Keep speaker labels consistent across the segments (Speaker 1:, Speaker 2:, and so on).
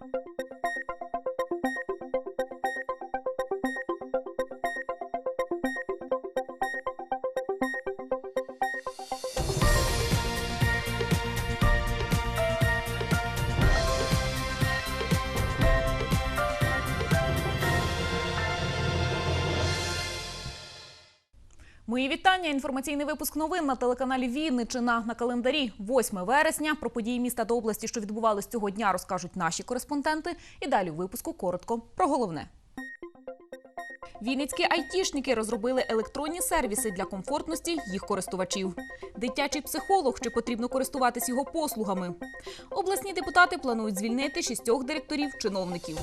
Speaker 1: Thank you. Вітання. Інформаційний випуск новин на телеканалі Вінничина на календарі 8 вересня. Про події міста та області, що відбувались цього дня, розкажуть наші кореспонденти. І далі у випуску коротко про головне. Вінницькі айтішники розробили електронні сервіси для комфортності їх користувачів. Дитячий психолог чи потрібно користуватись його послугами. Обласні депутати планують звільнити шістьох директорів чиновників.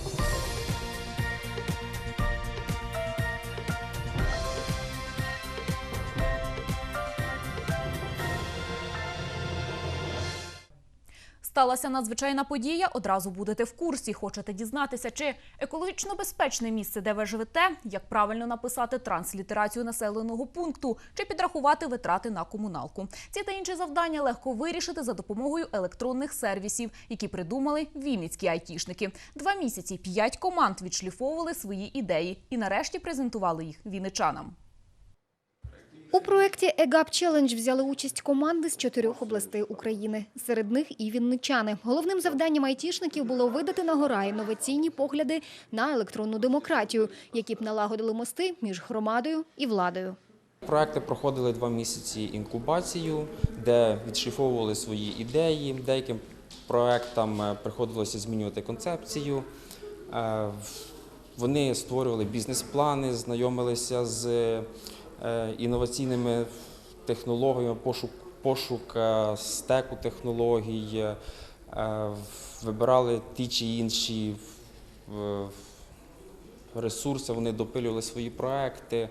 Speaker 1: Сталася надзвичайна подія. Одразу будете в курсі. Хочете дізнатися, чи екологічно безпечне місце, де ви живете, як правильно написати транслітерацію населеного пункту, чи підрахувати витрати на комуналку. Ці та інші завдання легко вирішити за допомогою електронних сервісів, які придумали вінницькі айтішники. Два місяці п'ять команд відшліфовували свої ідеї і нарешті презентували їх вінничанам.
Speaker 2: У проєкті ЕГАП Челендж взяли участь команди з чотирьох областей України. Серед них і вінничани. Головним завданням айтішників було видати на гора інноваційні погляди на електронну демократію, які б налагодили мости між громадою і владою.
Speaker 3: Проекти проходили два місяці інкубацію, де відшліфовували свої ідеї. Деяким проектам е, приходилося змінювати концепцію. Е, Вони створювали бізнес-плани, знайомилися з інноваційними технологіями, пошук, пошук е, стеку технологій, е, вибирали ті чи інші ресурси, вони допилювали свої проекти, е,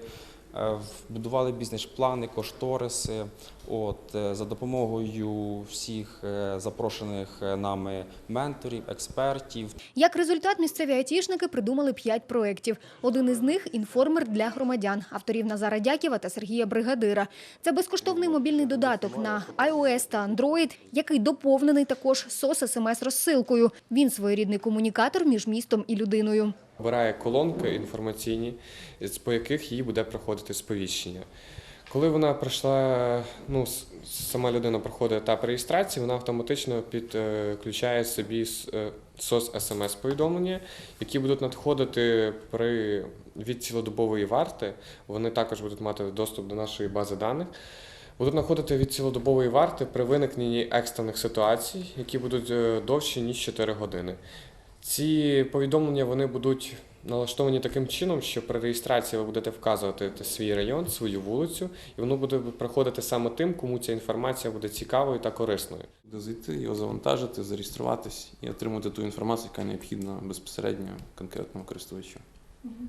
Speaker 3: будували бізнес-плани, кошториси. От, е, за допомогою всіх е, запрошених е, нами менторів, експертів,
Speaker 2: Як результат, місцеві айтішники придумали п'ять проєктів. Один із них – інформер для громадян, авторів Назара Дяківа та Сергія Бригадира. Це безкоштовний мобільний додаток на iOS та Android, який доповнений також SOS SMS-розсилкою. Він своєрідний комунікатор між містом і людиною.
Speaker 4: Обирає колонки інформаційні, по яких їй буде проходити сповіщення. Коли вона пройшла, ну, сама людина проходить етап реєстрації, вона автоматично підключає собі сос смс повідомлення, які будуть надходити при від цілодобової варти. Вони також будуть мати доступ до нашої бази даних. Будуть надходити від цілодобової варти при виникненні екстрених ситуацій, які будуть е, довші ніж 4 години. Ці повідомлення вони будуть налаштовані таким чином, що при реєстрації ви будете вказувати свій район, свою вулицю, і воно буде приходити саме тим, кому ця інформація буде цікавою та корисною.
Speaker 5: Де зайти, його завантажити, зареєструватись і отримати ту інформацію, яка необхідна безпосередньо конкретному користувачу.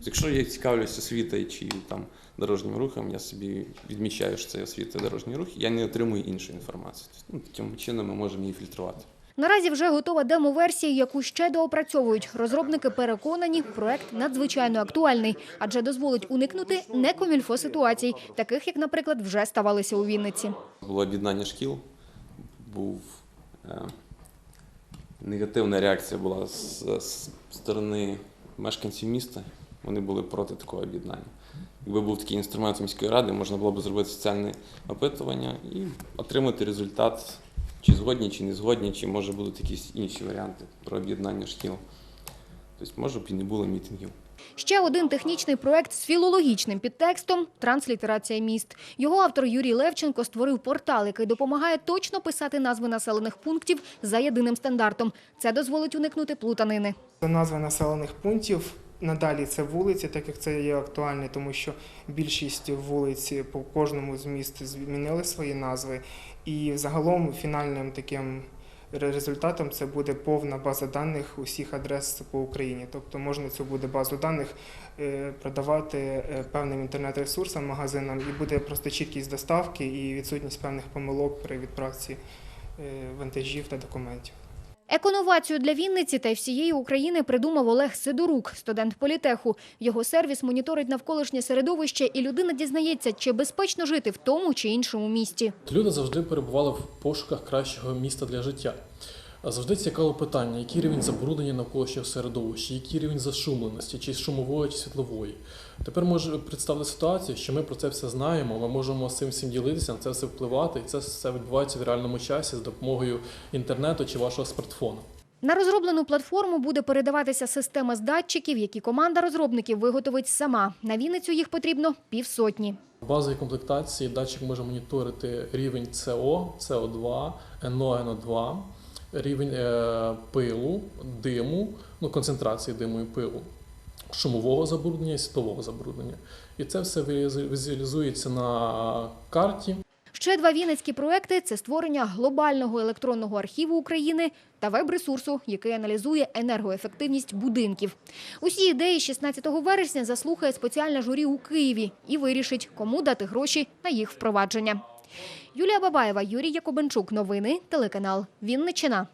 Speaker 5: Якщо я цікавлюсь освітою чи там дорожнім рухом, я собі відмічаю, що це освіта дорожній рух, я не отримую іншої інформації. Тобто, ну, таким чином ми можемо її фільтрувати.
Speaker 2: Наразі вже готова демо-версія, яку ще доопрацьовують. Розробники переконані, проект надзвичайно актуальний, адже дозволить уникнути некомільфо ситуацій, таких як, наприклад, вже ставалися у Вінниці.
Speaker 5: Було об'єднання шкіл, був е, негативна реакція була з, з сторони мешканців міста. Вони були проти такого об'єднання. Якби був такий інструмент міської ради, можна було б зробити соціальне опитування і отримати результат, чи згодні, чи не згодні, чи може будуть якісь інші варіанти про об'єднання шкіл. Тобто, може б і не було мітингів.
Speaker 2: Ще один технічний проект з філологічним підтекстом транслітерація міст. Його автор Юрій Левченко створив портал, який допомагає точно писати назви населених пунктів за єдиним стандартом. Це дозволить уникнути плутанини.
Speaker 6: Це назви населених пунктів. Надалі це вулиці, так як це є актуальне, тому що більшість вулиць по кожному з міст змінили свої назви. І загалом фінальним таким результатом це буде повна база даних усіх адрес по Україні. Тобто можна цю буде базу даних е, продавати е, певним інтернет-ресурсам, магазинам, і буде просто чіткість доставки і відсутність певних помилок при відправці е, вантажів та документів.
Speaker 2: Еконовацію для Вінниці та й всієї України придумав Олег Сидорук, студент політеху. Його сервіс моніторить навколишнє середовище, і людина дізнається, чи безпечно жити в тому чи іншому місті.
Speaker 7: Люди завжди перебували в пошуках кращого міста для життя. Завжди цікаве питання, який рівень забруднення навколишнього середовища, який рівень зашумленості, чи шумової, чи світлової. Тепер може представити ситуацію, що ми про це все знаємо, ми можемо з цим всім ділитися, на це все впливати, і це все відбувається в реальному часі з допомогою інтернету чи вашого смартфона.
Speaker 2: На розроблену платформу буде передаватися система з датчиків, які команда розробників виготовить сама. На Вінницю їх потрібно півсотні.
Speaker 7: В базовій комплектації датчик може моніторити рівень СО, СО2, НО, НО2, рівень е, пилу, диму, ну, концентрації диму і пилу, шумового забруднення і світлового забруднення. І це все візу- візуалізується на карті.
Speaker 2: Ще два вінницькі проекти – це створення глобального електронного архіву України та веб-ресурсу, який аналізує енергоефективність будинків. Усі ідеї 16 вересня заслухає спеціальне журі у Києві і вирішить, кому дати гроші на їх впровадження. Юлія Бабаєва, Юрій Якубенчук. Новини. Телеканал Вінниччина.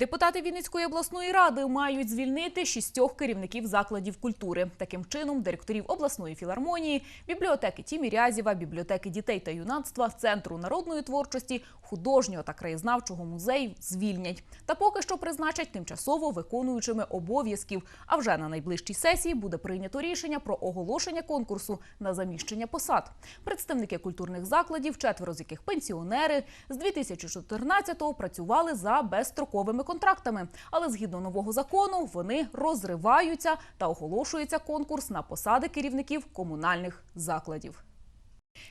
Speaker 1: Депутати Вінницької обласної ради мають звільнити шістьох керівників закладів культури. Таким чином, директорів обласної філармонії, бібліотеки Тімірязєва, бібліотеки дітей та юнацтва, центру народної творчості, художнього та краєзнавчого музею звільнять. Та поки що призначать тимчасово виконуючими обов'язків. А вже на найближчій сесії буде прийнято рішення про оголошення конкурсу на заміщення посад. Представники культурних закладів, четверо з яких пенсіонери, з 2014-го працювали за безстроковими контрактами. Але згідно нового закону вони розриваються та оголошується конкурс на посади керівників комунальних закладів.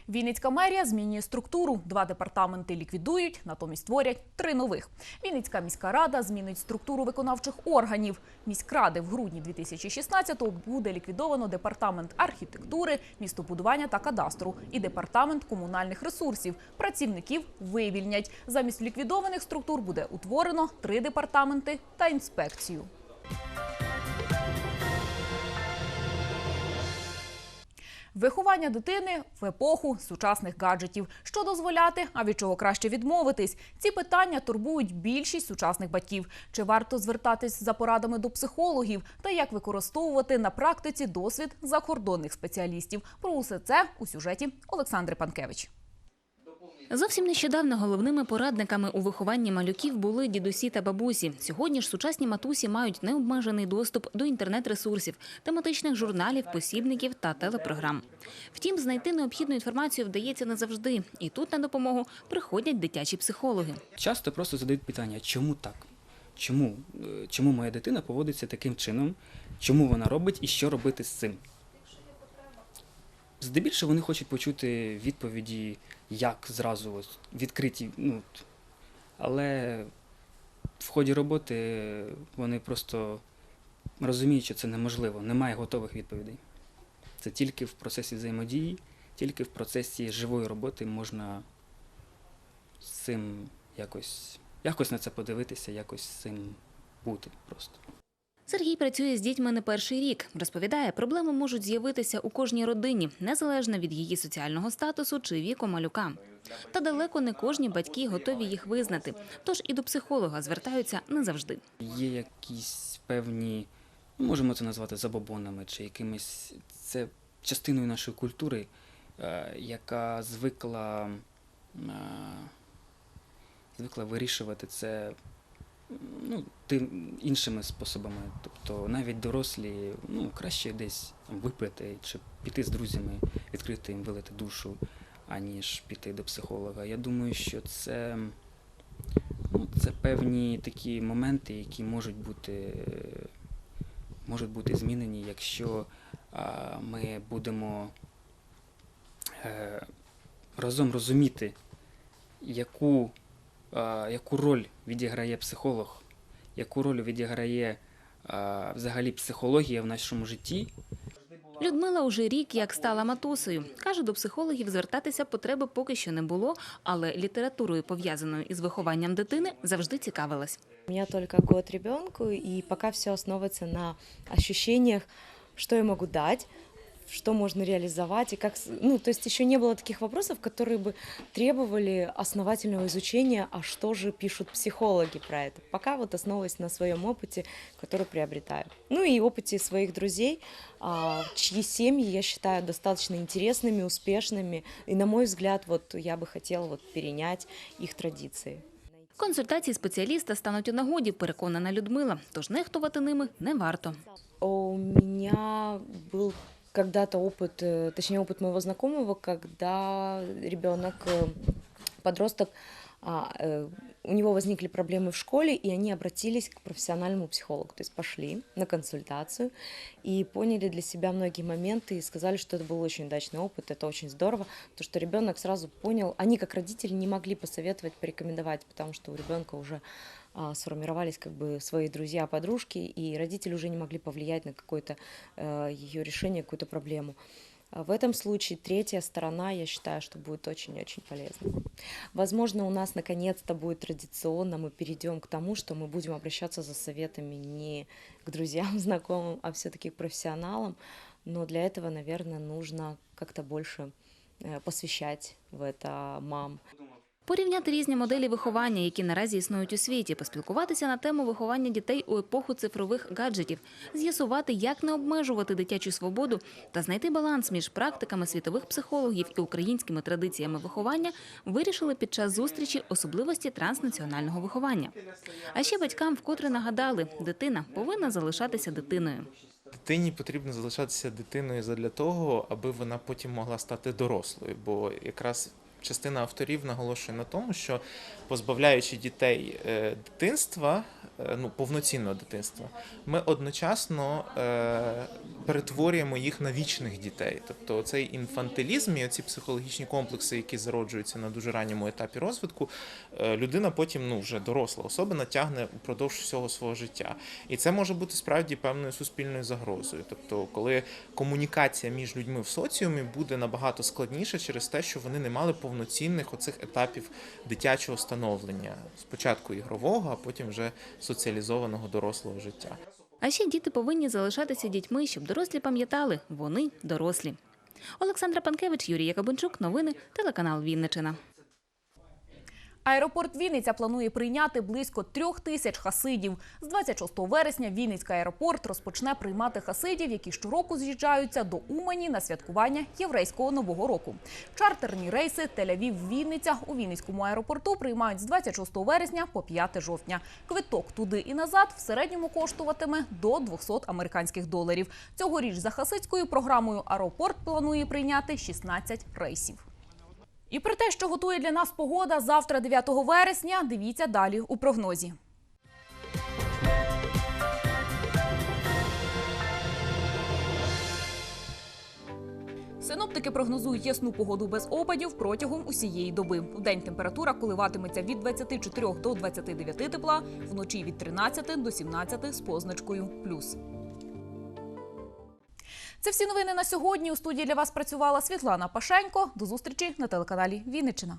Speaker 1: Вінницька мерія змінює структуру. Два департаменти ліквідують, натомість створять три нових. Вінницька міська рада змінить структуру виконавчих органів. Міськради в грудні 2016-го буде ліквідовано департамент архітектури, містобудування та кадастру і департамент комунальних ресурсів. Працівників вивільнять. Замість ліквідованих структур буде утворено три департаменти та інспекцію. Виховання дитини в епоху сучасних гаджетів. Що дозволяти, а від чого краще відмовитись? Ці питання турбують більшість сучасних батьків. Чи варто звертатись за порадами до психологів та як використовувати на практиці досвід закордонних спеціалістів? Про усе це у сюжеті Олександри Панкевич.
Speaker 8: Зовсім нещодавно головними порадниками у вихованні малюків були дідусі та бабусі. Сьогодні ж сучасні матусі мають необмежений доступ до інтернет-ресурсів, тематичних журналів, посібників та телепрограм. Втім, знайти необхідну інформацію вдається не завжди, і тут на допомогу приходять дитячі психологи.
Speaker 9: часто просто задають питання, чому так? Чому? Е, Чому моя дитина поводиться таким чином? Чому вона робить і що робити з цим? Здебільшого вони хочуть почути відповіді, як зразу відкриті. Ну, але в ході роботи вони просто розуміють, що це неможливо, немає готових відповідей. Це тільки в процесі взаємодії, тільки в процесі живої роботи можна з цим якось, якось на це подивитися, якось з цим бути просто.
Speaker 8: Сергій працює з дітьми не перший рік. Розповідає, проблеми можуть з'явитися у кожній родині, незалежно від її соціального статусу чи віку малюка. Та далеко не кожні батьки готові їх визнати. Тож і до психолога звертаються не завжди.
Speaker 9: Є якісь певні, ну, можемо це назвати забобонами, чи якимись це частиною нашої культури, е, яка звикла, е, звикла вирішувати це ну, тим іншими способами. Тобто навіть дорослі ну, краще десь випити чи піти з друзями, відкрити їм вилити душу, аніж піти до психолога. Я думаю, що це. Ну, це певні такі моменти, які можуть бути, можуть бути змінені, якщо а, ми будемо е, разом розуміти, яку, яку роль відіграє психолог, яку роль відіграє взагалі психологія в нашому житті.
Speaker 8: Людмила уже рік як стала матусею. Каже, до психологів звертатися потреби поки що не було, але літературою, пов'язаною із вихованням дитини, завжди цікавилась.
Speaker 10: У меня только год ребенку, и пока все основывается на ощущениях, что я могу дать, что можно реализовать, и как, с- ну, то есть еще не было таких вопросов, которые бы требовали основательного изучения, а что же пишут психологи про это. Пока вот основываясь на своем опыте, который приобретаю. Ну и опыте своих друзей, а, чьи семьи я считаю достаточно интересными, успешными, и на мой взгляд, вот я бы хотела вот перенять их традиции.
Speaker 8: Консультації спеціаліста стануть у нагоді, переконана Людмила, тож нехтувати ними не варто.
Speaker 10: У меня был когда-то опыт, э, точнее опыт моего знакомого, когда ребенок, э, подросток, а, э, у него возникли проблемы в школе, и они обратились к профессиональному психологу, то есть пошли на консультацию и поняли для себя многие моменты и сказали, что это был очень удачный опыт, это очень здорово, то что ребенок сразу понял, они как родители не могли посоветовать, порекомендовать, потому что у ребенка уже а, сформировались как бы свои друзья, подружки, и родители уже не могли повлиять на какое-то ее решение, какую-то проблему. А В этом случае третья сторона, я считаю, что будет очень-очень полезно. Возможно, у нас наконец-то будет традиционно, мы перейдем к тому, что мы будем обращаться за советами не к друзьям, знакомым, а все-таки к профессионалам. Но для этого, наверное, нужно как-то больше э, посвящать в это мам.
Speaker 8: Порівняти різні моделі виховання, які наразі існують у світі, поспілкуватися на тему виховання дітей у епоху цифрових гаджетів, з'ясувати, як не обмежувати дитячу свободу та знайти баланс між практиками світових психологів і українськими традиціями виховання, вирішили під час зустрічі особливості транснаціонального виховання. А ще батькам вкотре нагадали, дитина повинна залишатися дитиною.
Speaker 11: Дитині потрібно залишатися дитиною задля того, аби вона потім могла стати дорослою. Бо якраз частина авторів наголошує на тому, що позбавляючи дітей е, дитинства, е, ну повноцінного дитинства, ми одночасно е, перетворюємо їх на вічних дітей. Тобто цей інфантилізм і ці психологічні комплекси, які зароджуються на дуже ранньому етапі розвитку, людина потім ну вже доросла особа натягне упродовж всього свого життя. І це може бути справді певною суспільною загрозою. Тобто, коли комунікація між людьми в соціумі буде набагато складніша через те, що вони не мали повноцінних оцих етапів дитячого становлення, спочатку ігрового, а потім вже соціалізованого дорослого життя.
Speaker 8: А ще діти повинні залишатися дітьми, щоб дорослі пам'ятали, вони дорослі. Олександра Панкевич, Юрій Якобинчук. Новини телеканал Вінничина.
Speaker 1: Аеропорт Вінниця планує прийняти близько трьох тисяч хасидів. З 26 вересня Вінницький аеропорт розпочне приймати хасидів, які щороку з'їжджаються до Умані на святкування єврейського нового року. Чартерні рейси Тель-Авів-Вінниця у Вінницькому аеропорту приймають з 26 вересня по 5 жовтня. Квиток туди і назад в середньому коштуватиме до 200 американських доларів. Цьогоріч за хасидською програмою аеропорт планує прийняти 16 рейсів. І про те, що готує для нас погода завтра, 9 вересня, дивіться далі у прогнозі. Синоптики прогнозують ясну погоду без опадів протягом усієї доби. У день температура коливатиметься від 24 до 29 тепла, вночі від 13 до 17 з позначкою плюс. Це всі новини на сьогодні. У студії для вас працювала Світлана Пашенько. До зустрічі на телеканалі Вінниччина.